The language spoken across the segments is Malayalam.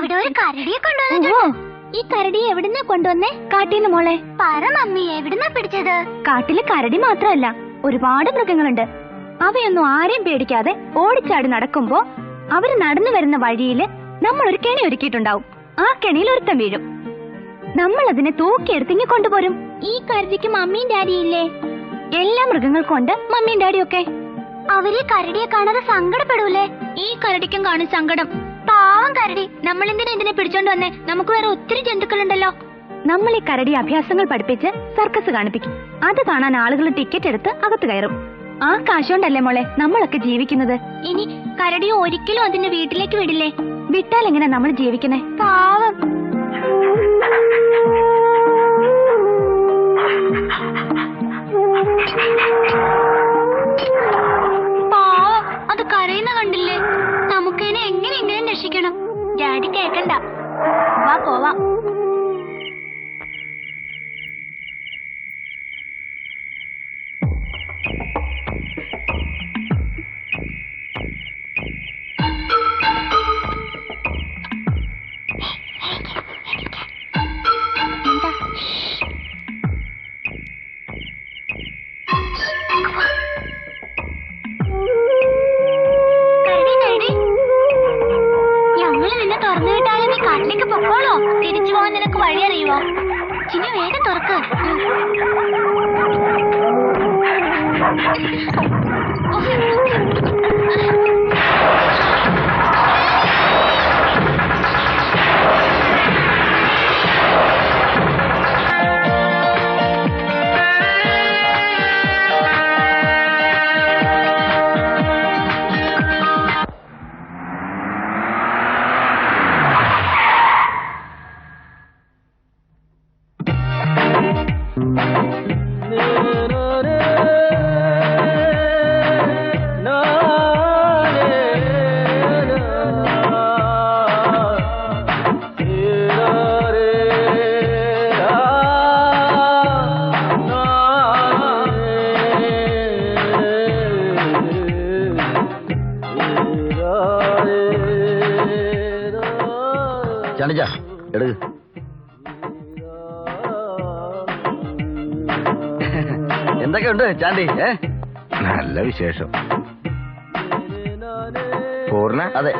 അവിടെ ഒരു കരടിയെ കൊണ്ടുവന്നിട്ടുണ്ട് ഈ കരടി എവിടുന്നാ കൊണ്ടുവന്നേ? കാട്ടിന്ന് മോളെ. പറ മമ്മി എവിടുന്നാ പിടിച്ചത്? കാട്ടിൽ കരടി മാത്രമല്ല ഒരുപാട് മൃഗങ്ങളുണ്ട്. അവയൊന്നും ആരെയും പേടിക്കാതെ ഓടിച്ചാടി നടക്കുമ്പോ അവർ നടന്നു വരുന്ന വഴിയിൽ നമ്മൾ ഒരു കെണി ഒരുക്കിയിട്ടുണ്ടാവും. ആ കെണിയിൽ ഒരുത്തം വീഴും. നമ്മൾ അതിനെ തൂക്കിയെടുത്തിങ്ങി കൊണ്ടുപോരും. ഈ കരടിക്ക് മമ്മിയും ഡാഡിയില്ലേ ഇല്ലേ? എല്ലാ മൃഗങ്ങൾക്കും ഉണ്ട് മമ്മിയും ഡാഡിയും ഒക്കെ. അവർ കരടിയെ കാണാതെ സങ്കടപ്പെടൂലേ? ഈ കരടിക്കും കാണും സങ്കടം. പാവം കരടി. നമ്മൾ എന്തിനാ ഇതിനെ പിടിച്ചോണ്ട് വന്നേ? നമുക്ക് വേറെ ഒത്തിരി ജന്തുക്കളുണ്ടല്ലോ. നമ്മൾ ഈ കരടി അഭ്യാസങ്ങൾ പഠിപ്പിച്ച് സർക്കസ് കാണിപ്പിക്കും. അത് കാണാൻ ആളുകൾ ടിക്കറ്റ് എടുത്ത് അകത്ത് കയറും. ആ കാശോണ്ടല്ലേ മോളെ? നമ്മളൊക്കെ ജീവിക്കുന്നത്. ഇനി കരടി ഒരിക്കലും അതിന്റെ വീട്ടിലേക്ക് വിടില്ലേ? വിട്ടാൽ എങ്ങനെ നമ്മൾ ജീവിക്കണേ പാവം പാവം. ഡാഡി കേക്കണ്ട. വാ പോവാം. തുറന്നു വിട്ടാലും നീ കാട്ടിലേക്ക് പൊക്കോളോ. തിരിച്ചു പോകാൻ നിനക്ക് വഴി അറിയുമോ ചിന്നു വേഗം തുറക്ക്. ചണിച്ച എടുക്ക്. എന്തൊക്കെയുണ്ട് ചാണ്ടി ഏ? നല്ല വിശേഷം. പൂർണ? അതെ.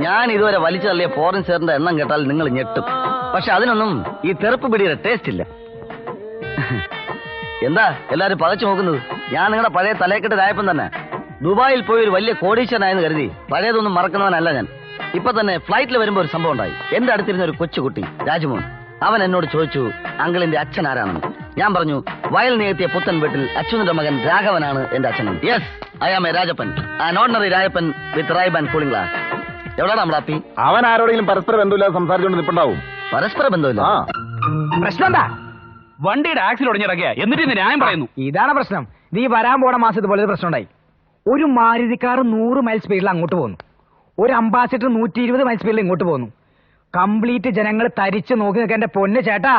ഞാൻ ഇതുവരെ വലിച്ചു തള്ളിയ ഫോറിൻ ഷെയറിന്റെ എണ്ണം കേട്ടാൽ നിങ്ങൾ ഞെട്ടും. പക്ഷെ അതിനൊന്നും ഈ തെറുപ്പ് പിടിയുടെ ടേസ്റ്റ് ഇല്ല. എന്താ എല്ലാരും പതച്ചു നോക്കുന്നത്? ഞാൻ നിങ്ങളുടെ പഴയ തലയക്കെട്ടായപ്പം തന്നെ. ദുബായിൽ പോയി ഒരു വലിയ കോടീശ്വരനായെന്ന് കരുതി. പഴയതൊന്നും മറക്കുന്നവനല്ല ഞാൻ. ഇപ്പൊ തന്നെ ഫ്ലൈറ്റിൽ വരുമ്പോ ഒരു സംഭവം ഉണ്ടായി. എന്റെ അടുത്തിരുന്ന ഒരു കൊച്ചുകുട്ടി രാജ്മോൻ അവൻ എന്നോട് ചോദിച്ചു അങ്കിളിന്റെ അച്ഛൻ ആരാണെന്ന്? ഞാൻ പറഞ്ഞു വയൽ നികത്തിയ പുത്തൻ വീട്ടിൽ അച്ഛനന്റെ മകൻ രാഘവനാണ് എന്റെ അച്ഛൻ yes I am a Rajappan. An ordinary Rajappan with റൈബ് and cooling glass എവിടെയാണ് നമ്മുടെ അപ്പി അവൻ ആരോടെങ്കിലും പരസ്പര ബന്ധമില്ലാതെ സംസാരിച്ചുകൊണ്ട് നിപ്പുണ്ടാവും. പരസ്പര ബന്ധമില്ല? പ്രശ്നം എന്താ? വണ്ടിയുടെ ആക്സിൽ ഒടിഞ്ഞിറക്കിയ എന്നിട്ട് ന്യായം പറയുന്നു. ഇതാണ് പ്രശ്നം. നീ വരാൻ പോണ മാസം ഇതുപോലെ പ്രശ്നം ഉണ്ടായി ഒരു മാരുതിക്കാർ കാർ നൂറ് മൈൽ സ്പീഡിൽ അങ്ങോട്ട് പോകുന്നു ഒരു അംബാസിഡർ നൂറ്റി ഇരുപത് മൈൽ സ്പീഡിൽ ഇങ്ങോട്ട് പോന്നു. കംപ്ലീറ്റ് ജനങ്ങൾ തരിച്ചു നോക്കി നിൽക്കാൻ എന്റെ പൊന്ന് ചേട്ടാ.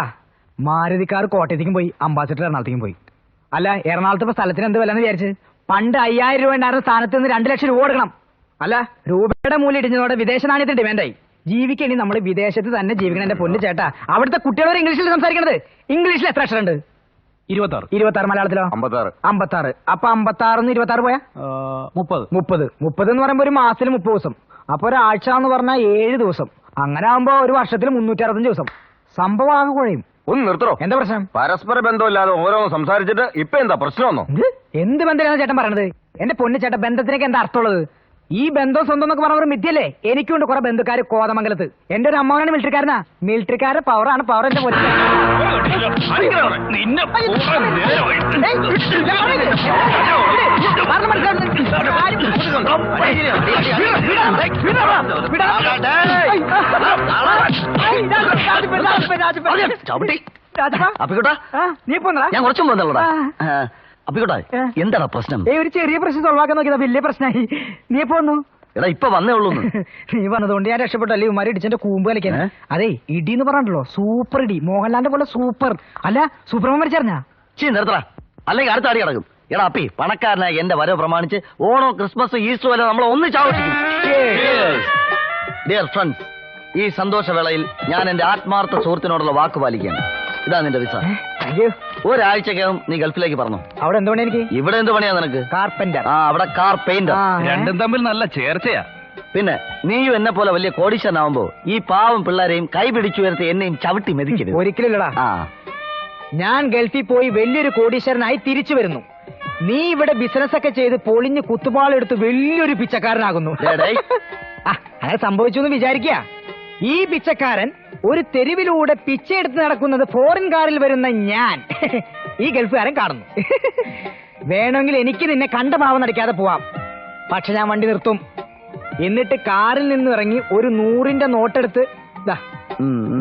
മാരുതിക്കാർ കാർ കോട്ടയത്തേക്കും പോയി അംബാസിഡർ എറണാകുളത്തേക്കും പോയി. അല്ല എറണാകുളത്ത് ഇപ്പൊ സ്ഥലത്തിന് എന്ത് വിലന്ന് വിചാരിച്ച്? പണ്ട് അയ്യായിരം രൂപ ഉണ്ടായിരുന്ന സ്ഥാനത്ത് നിന്ന് രണ്ട് ലക്ഷം രൂപ കൊടുക്കണം. അല്ല രൂപയുടെ മൂല്യം ഇടിഞ്ഞതോടെ വിദേശ നാണയത്തിന് ഡിമാൻഡായി ജീവിക്കണി നമ്മൾ വിദേശത്ത് തന്നെ ജീവിക്കണം എന്റെ പൊന്ന് ചേട്ടാ. അവിടുത്തെ കുട്ടികളോട് ഇംഗ്ലീഷിൽ സംസാരിക്കണത്. ഇംഗ്ലീഷിൽ എത്ര അക്ഷരമുണ്ട്? ഇരുപത്തി ആറ് ഇരുപത്തി ആറ് മലയാളത്തിലോ? അമ്പത്താറ്. അമ്പത്താറ്. അപ്പൊ അമ്പത്താറിന്ന് ഇരുപത്താറ് പോയാ? മുപ്പത് മുപ്പത്. മുപ്പത്. എന്ന് പറയുമ്പോ ഒരു മാസത്തിൽ മുപ്പത് ദിവസം. അപ്പൊ ഒരാഴ്ച എന്ന് പറഞ്ഞാൽ ഏഴ് ദിവസം. അങ്ങനെ ആകുമ്പോ ഒരു വർഷത്തിൽ മുന്നൂറ്റി അറുപത്തഞ്ച് ദിവസം. സംഭവം ആകെ കുഴയും. ഒന്ന് നിർത്തണോ എന്താ പ്രശ്നം? പരസ്പര ബന്ധമില്ലാതെ ഓരോന്ന് സംസാരിച്ചിട്ട് ഇപ്പൊ എന്താ പ്രശ്നമൊന്നോ? എന്ത്? എന്ത് ബന്ധമാണ് ചേട്ടൻ പറയണത്? എന്റെ പൊന്നു ചേട്ടൻ ബന്ധത്തിനൊക്കെ എന്താ അർത്ഥമുള്ളത്? ഈ ബന്ധം സ്വന്തം എന്നൊക്കെ പറഞ്ഞ ഒരു മിഥ്യല്ലേ എനിക്കുണ്ട് കുറെ ബന്ധുക്കാർ കോതമംഗലത്ത് എന്റെ ഒരു അമ്മാവനാണ് മിലിറ്ററിക്കാരനാ മിലിറ്ററിക്കാരുടെ പവറാണ് പവർ എന്റെ രാജപ്പാ നീ പോന്നടാ ഞാൻ കുറച്ചും പോന്നല്ലോടാ. അപ്പിക്കോട്ടാ ഏ? എന്താണ് പ്രശ്നം? ഏ ഒരു ചെറിയ പ്രശ്നം സോൾവ് ആക്കാൻ നോക്കിയതാ. വലിയ പ്രശ്നമായി. നീ പോന്നു എടാ ഇപ്പൊ വന്നേ ഉള്ളൂ നീ വന്നതുകൊണ്ട് ഞാൻ രക്ഷപ്പെട്ടല്ലേ ഉമാരി ഇടിച്ചെന്റെ കൂമ്പ് കളിക്കാൻ അതെ ഇടി എന്ന് പറഞ്ഞല്ലോ സൂപ്പർ ഇടി. മോഹൻലാലിന്റെ പോലെ സൂപ്പർ. അല്ല സൂപ്പർമാൻ മരിച്ചറിഞ്ഞാ? ചീ നിർത്തടാ. അല്ലെങ്കിൽ അടുത്ത അടി കിടക്കും എടാ അപ്പി പണക്കാരനായ എന്റെ വരവ് പ്രമാണിച്ച് ഓണോ ക്രിസ്മസ് ഈസ്റ്റർ വരെ നമ്മൾ ഒന്നിച്ച് ആഘോഷിക്കും. ഡിയർ ഫ്രണ്ട്സ് ഈ സന്തോഷവേളയിൽ ഞാൻ എന്റെ ആത്മാർത്ഥ സുഹൃത്തിനോടുള്ള വാക്ക് പാലിക്കുകയാണ്. ഇതാ നിന്റെ വിസ. ഒരാഴ്ചക്കകം നീ ഗൾഫിലേക്ക് പറഞ്ഞു അവിടെ എന്തുകൊണ്ട് എനിക്ക്? ഇവിടെ എന്ത് പണിയാ നിനക്ക്? കാർപ്പന്റർ ആ അവിടെ കാർ പെയിന്റർ. രണ്ടും തമ്മിൽ നല്ല ചേർച്ചയാ. പിന്നെ നീയും എന്നെ പോലെ വലിയ കോടീശ്വരനാവുമ്പോ ഈ പാവം പിള്ളേരെയും കൈ പിടിച്ചു ഉയർത്തി എന്നെയും ചവിട്ടി മെതിക്കരുത്. ഒരിക്കലില്ലടാ. ആ. ഞാൻ ഗൾഫിൽ പോയി വലിയൊരു കോടീശ്വരനായി തിരിച്ചു വരുന്നു. നീ ഇവിടെ ബിസിനസ് ഒക്കെ ചെയ്ത് പൊളിഞ്ഞ് കുത്തുപാളെടുത്ത് വലിയൊരു പിച്ചക്കാരനാകുന്നു. ആ, അങ്ങനെ സംഭവിച്ചു എന്ന് വിചാരിക്കുക. ഈ പിച്ചക്കാരൻ ഒരു തെരുവിലൂടെ പിച്ചയെടുത്ത് നടക്കുന്നത് ഫോറിൻ കാറിൽ വരുന്ന ഞാൻ. ഈ ഗൾഫുകാരൻ കാണുന്നു. വേണമെങ്കിൽ എനിക്ക് നിന്നെ കണ്ട ഭാവം നടിക്കാതെ പോവാം. പക്ഷെ ഞാൻ വണ്ടി നിർത്തും. എന്നിട്ട് കാറിൽ നിന്ന് ഇറങ്ങി ഒരു നൂറിന്റെ നോട്ടെടുത്ത്.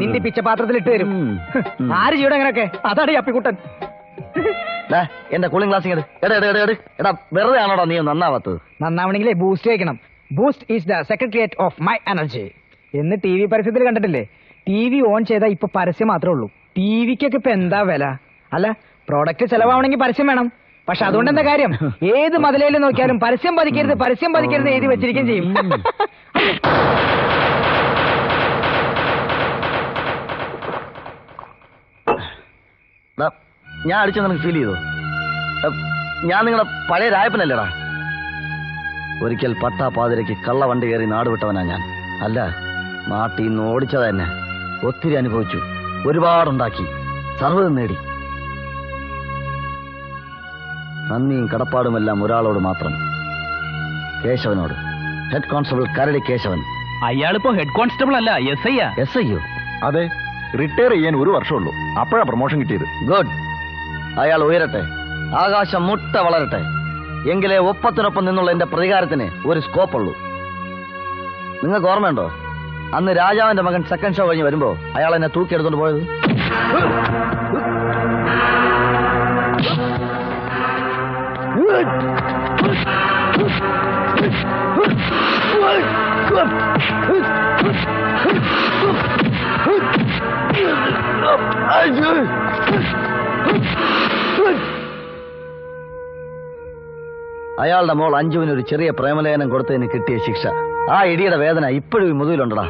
നിന്റെ പിച്ചപാത്രത്തിൽ ഇട്ട് തരും. ആര് ചെയ്യണം അങ്ങനെയൊക്കെ? അതാണ് ഈ അപ്പിക്കുട്ടൻ. എന്റെ കൂളിംഗ് ഗ്ലാസ് എടാ വെറുതെ ആണോടാ നീ നന്നാവാത്തത്? നന്നാവണമെങ്കിലേ ബൂസ്റ്റ് കഴിക്കണം. Boost is the secretariat of my energy എന്ന് ടി വി പരസ്യത്തിൽ കണ്ടിട്ടില്ലേ? ടി വി ഓൺ ചെയ്താൽ ഇപ്പൊ പരസ്യം മാത്രമേ ഉള്ളൂ. ടി വിക്കൊക്കെ ഇപ്പൊ എന്താ വില? അല്ല പ്രോഡക്റ്റ് ചെലവാണെങ്കിൽ പരസ്യം വേണം. പക്ഷെ അതുകൊണ്ട് എന്താ കാര്യം? ഏത് മതിലേലും നോക്കിയാലും പരസ്യം പതിക്കരുത് പരസ്യം പതിക്കരുത് എഴുതി വെച്ചിരിക്കുകയും ചെയ്യും. ഞാൻ അടിച്ച നിനക്ക് ഫീൽ ചെയ്തു? ഞാൻ നിങ്ങളെ പഴയ രായപ്പനല്ലേടാ? ഒരിക്കൽ പട്ടാ പാതിരയ്ക്ക് കള്ളവണ്ടി കയറി നാടുവിട്ടവനാ ഞാൻ. അല്ല നാട്ടിൽ നിന്ന് ഓടിച്ചത് തന്നെ. ഒത്തിരി അനുഭവിച്ചു. ഒരുപാടുണ്ടാക്കി. സർവതും നേടി. നന്ദിയും കടപ്പാടുമെല്ലാം ഒരാളോട് മാത്രം. കേശവനോട്. ഹെഡ് കോൺസ്റ്റബിൾ കരടി കേശവൻ. അയാളിപ്പോ ഹെഡ് കോൺസ്റ്റബിൾ അല്ല എസ് ഐ എസ് ഐ അതെ. റിട്ടയർ ചെയ്യാൻ ഒരു വർഷമുള്ളൂ. അപ്പോഴാ പ്രൊമോഷൻ കിട്ടിയത്. ഗുഡ് അയാൾ ഉയരട്ടെ. ആകാശം മുട്ട വളരട്ടെ. എങ്കിലേ ഒപ്പത്തിനൊപ്പം നിന്നുള്ള എന്റെ പ്രതികാരത്തിന് ഒരു സ്കോപ്പ് ഉള്ളൂ. നിങ്ങൾക്ക് ഓർമ്മയുണ്ടോ? അന്ന് രാജാവിന്റെ മകൻ സെക്കൻഡ് ഷോ കഴിഞ്ഞ് വരുമ്പോ അയാൾ എന്നെ തൂക്കിയെടുത്തോണ്ട് പോയത്. അയാളുടെ മോൾ അഞ്ജുവിന് ഒരു ചെറിയ പ്രേമലേഖനം കൊടുത്തതിന് കിട്ടിയ ശിക്ഷ. ആ ഇടിയുടെ വേദന ഇപ്പോഴും ഈ മുതുകിലുണ്ടടാ.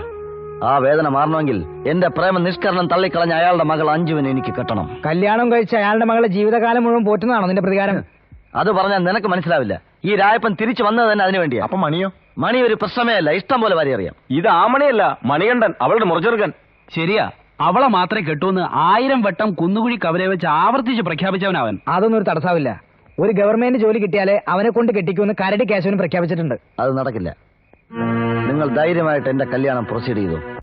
ആ വേദന മാറണമെങ്കിൽ എന്റെ പ്രേമ നിഷ്കരണം തള്ളിക്കളഞ്ഞ അയാളുടെ മകൾ അഞ്ജുവിനെ എനിക്ക് കെട്ടണം. കല്യാണം കഴിച്ച അയാളുടെ മകളെ ജീവിതകാലം മുഴുവൻ പോറ്റുന്നതാണോ നിന്റെ പ്രതികാരം? അത് പറഞ്ഞാൽ നിനക്ക് മനസ്സിലാവില്ല. ഈ രായപ്പൻ തിരിച്ചു വന്നത് തന്നെ അതിനു വേണ്ടിയാ. അപ്പൊ മണിയോ? മണി ഒരു പ്രശ്നമേ അല്ല ഇഷ്ടം പോലെ വരെ അറിയാം ഇത് ആ മണിയല്ല മണികണ്ഠൻ അവളുടെ മുറചെറുക്കൻ ശരിയാ. അവളെ മാത്രമേ കെട്ടൂന്ന് ആയിരം വട്ടം കുന്നുകുഴി കവലെ വെച്ച് ആവർത്തിച്ച് പ്രഖ്യാപിച്ചവനവൻ. അതൊന്നും ഒരു തടസ്സാവില്ല ഒരു ഗവൺമെന്റ് ജോലി കിട്ടിയാലേ അവനെ കൊണ്ട് കെട്ടിക്കുമെന്ന് കരടി കേശവനും പ്രഖ്യാപിച്ചിട്ടുണ്ട്. അത് നടക്കില്ല. നിങ്ങൾ ധൈര്യമായിട്ട് എന്റെ കല്യാണം പ്രൊസീഡ് ചെയ്തു.